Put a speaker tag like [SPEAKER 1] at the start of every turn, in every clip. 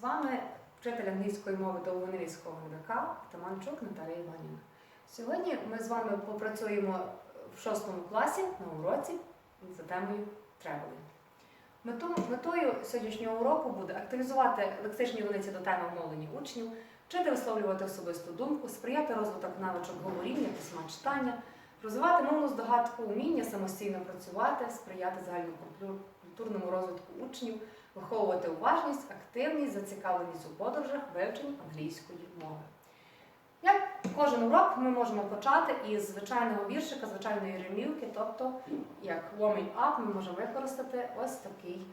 [SPEAKER 1] З вами вчитель англійської мови довгоневійського ГДК Таманчук Наталія Іванівна. Сьогодні ми з вами попрацюємо в шостому класі на уроці за темою. Мету- Метою сьогоднішнього уроку буде активізувати лексичні одиниці до теми мовлення учнів, вчити висловлювати особисту думку, сприяти розвиток навичок говоріння, письма читання, розвивати мовну здогадку, уміння самостійно працювати, сприяти загальнокультурному розвитку учнів, виховувати уважність, активність, зацікавленість у подорожах, вивченні англійської мови. Як кожен урок ми можемо почати із звичайного віршика, звичайної ремівки, тобто як warming up ми можемо використати ось такий,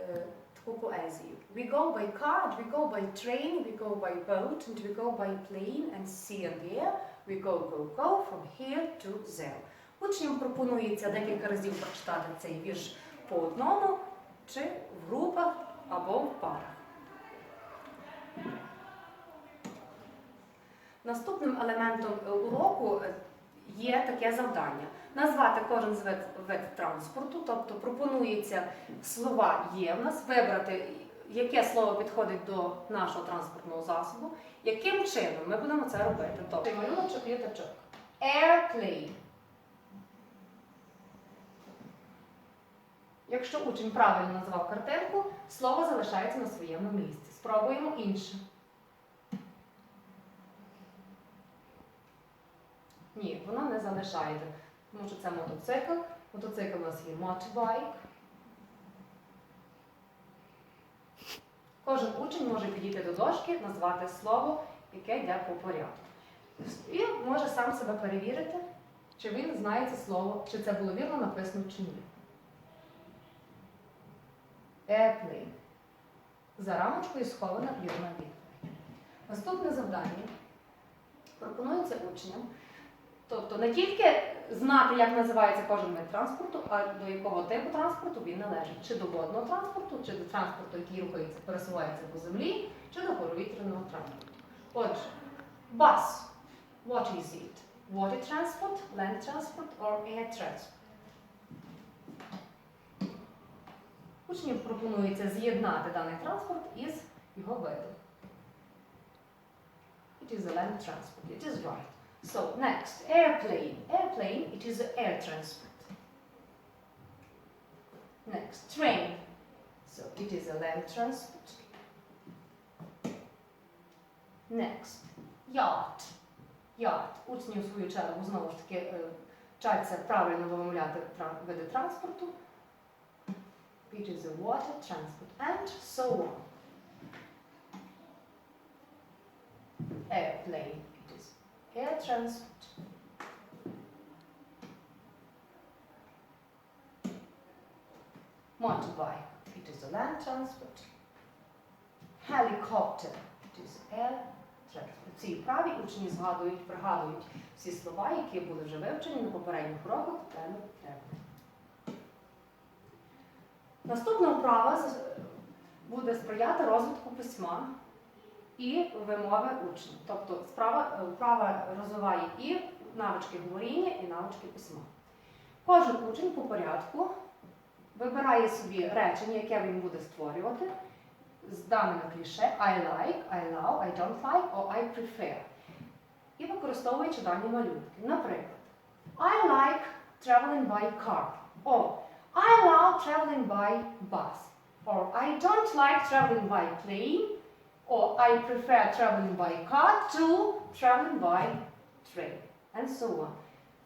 [SPEAKER 1] е, таку поезію. We go by car, we go by train, we go by boat, and we go by plane and sea and air. We go, go, go from here to there. Учням пропонується декілька разів прочитати цей вірш по одному, чи в групах або в парах. Наступним елементом е, уроку е, є таке завдання. Назвати кожен з вид, вид транспорту, тобто пропонується слова є в нас, вибрати, яке слово підходить до нашого транспортного засобу, яким чином ми будемо це робити. Тобто малюночок літачок. Airplane. Якщо учень правильно назвав картинку, слово залишається на своєму місці. Спробуємо інше. Ні, воно не залишається. Тому що це мотоцикл. Мотоцикл у нас є motorbike. Кожен учень може підійти до дошки, назвати слово, яке йде по порядку. І може сам себе перевірити, чи він знає це слово, чи це було вірно написано чи ні. Airplane. За рамочкою схована вірна відповідь. Наступне завдання пропонується учням. Тобто не тільки знати, як називається кожен вид транспорту, а до якого типу транспорту він належить. Чи до водного транспорту, чи до транспорту, який рухається, пересувається по землі, чи до повітряного транспорту. Отже, bus. What is it? Water transport, land transport or air transport? Учням пропонується з'єднати даний транспорт із його видом. It is a land transport. It is right. So next, airplane. Airplane, it is air transport. Next, train. So it is a land transport. Next, yacht. Yacht. Учні свою чергу знову ж таки е, вчаться правильно вимовляти види транспорту. It is a water transport and so on. Airplane. It is air transport. Motorbike, it is a land transport. Helicopter, it is air transport. Ці вправі учні згадують, пригадують всі слова, які були вже вивчені на попередніх уроках теми треба. Наступна вправа буде сприяти розвитку письма і вимови учнів. Тобто справа, е, вправа розвиває і навички говоріння, і навички письма. Кожен учень по порядку вибирає собі речення, яке він буде створювати з даними кліше I like, I love, I don't like or I prefer. І використовуючи дані малюнки. Наприклад, I like traveling by car. Or I love traveling by bus. Or I don't like traveling by plane. Or I prefer traveling by car to traveling by train. And so on.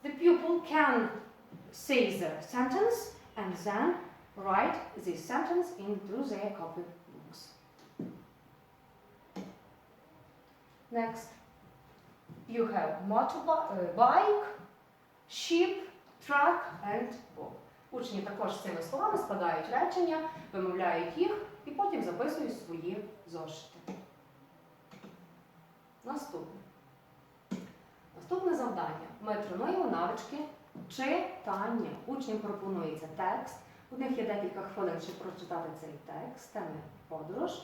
[SPEAKER 1] The pupil can say the sentence and then write this sentence into their copy books. Next, you have motorbike, uh, ship, truck and boat. Учні також цими словами складають речення, вимовляють їх і потім записують свої зошити. Наступне. Наступне завдання. Ми тренуємо навички читання. Учням пропонується текст. У них є декілька хвилин, щоб прочитати цей текст, теми подорож,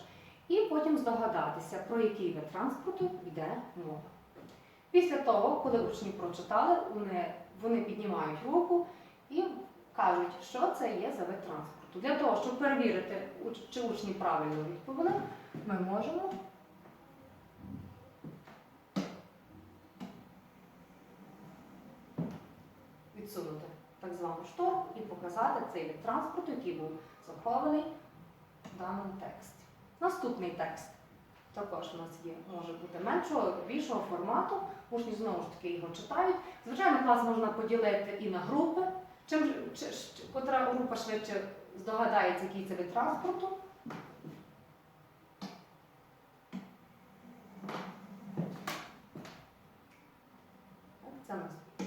[SPEAKER 1] і потім здогадатися, про який вид транспорту йде мова. Після того, коли учні прочитали, вони, вони піднімають руку і кажуть, що це є за вид транспорту. Для того, щоб перевірити, чи учні правильно відповіли, ми можемо відсунути так звану шторку і показати цей вид транспорту, який був захований в даному тексті. Наступний текст також у нас є, може бути меншого, більшого формату. Учні знову ж таки його читають. Звичайно, клас можна поділити і на групи. Чим чи- чи- котра група швидше здогадається, який це вид транспорту. Це у.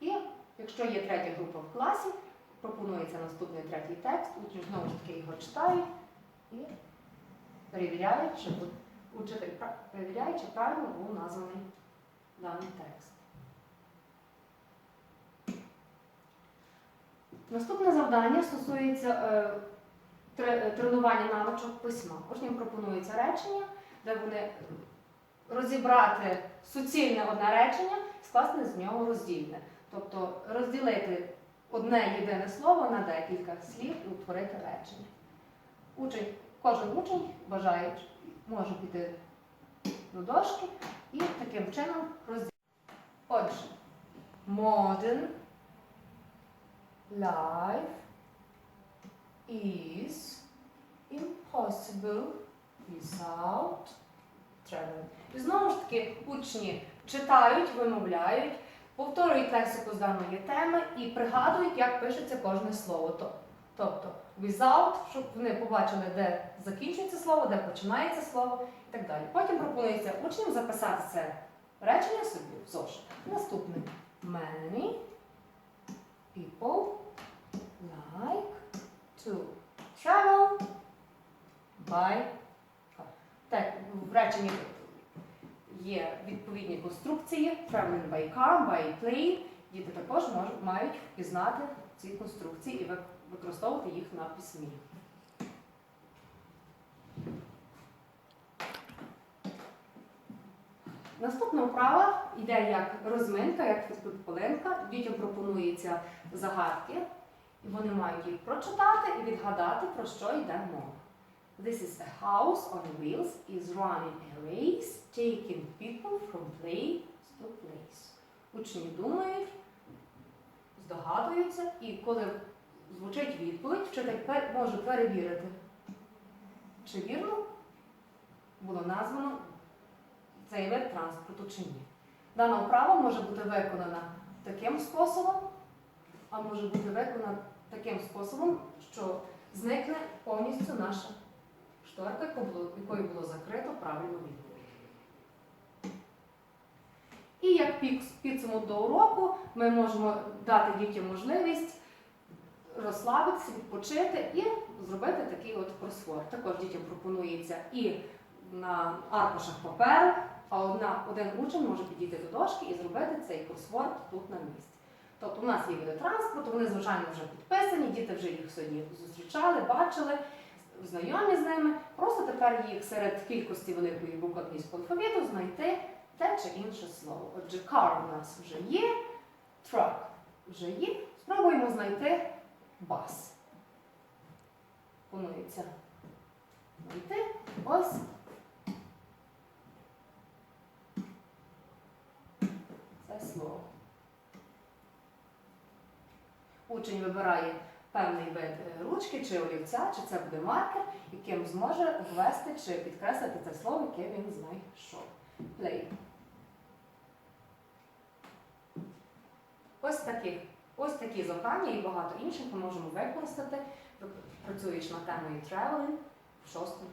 [SPEAKER 1] І якщо є третя група в класі, пропонується наступний третій текст, учні знову ж таки його читають і перевіряють, чи учитель перевіряє, чи правильно був названий даний текст. Наступне завдання стосується е, тренування навичок письма. Учням пропонується речення, де вони е, розібрати суцільне одне речення, скласти з нього роздільне. Тобто розділити одне єдине слово на декілька слів і утворити речення. Учень, кожен учень бажає, може піти до дошки і таким чином розділити. Отже, modern life is impossible without traveling. І знову ж таки учні читають, вимовляють, повторюють лексику з даної теми і пригадують, як пишеться кожне слово. Тобто without, щоб вони побачили, де закінчується слово, де починається слово і так далі. Потім пропонується учням записати це речення собі в зошит. Наступне. Many people like to travel by car. Так, в реченні є відповідні конструкції traveling by car, by plane. Діти також мають впізнати ці конструкції і використовувати їх на письмі. Наступна вправа йде як розминка, як підполинка. Дітям пропонується загадки, і вони мають їх прочитати і відгадати, про що йде мова. This is a house on wheels is running a race, taking people from place to place. Учні думають, здогадуються, і коли звучить відповідь, вчитель може перевірити, чи вірно було названо цей вид транспорту чи ні. Дана вправа може бути виконана таким способом, а може бути виконана таким способом, що зникне повністю наша шторка, якою було закрито правильну відповідь. І як підсумок до уроку ми можемо дати дітям можливість розслабитися, відпочити і зробити такий от кросворд. Також дітям пропонується і на аркушах паперу, а одна, один учень може підійти до дошки і зробити цей кросворд тут на місці. Тобто у нас є види транспорту, вони, звичайно, вже підписані, діти вже їх сьогодні зустрічали, бачили, знайомі з ними. Просто тепер їх серед кількості великої букв англійського алфавіту знайти те чи інше слово. Отже, car у нас вже є, truck вже є. Спробуємо знайти бас. Планується знайти ось це слово. Учень вибирає певний вид е, ручки чи олівця, чи це буде маркер, яким зможе ввести чи підкреслити це слово, яке він знайшов. Play. Ось такі, ось такі завдання і багато інших ми можемо використати, працюючи над темою traveling в шостому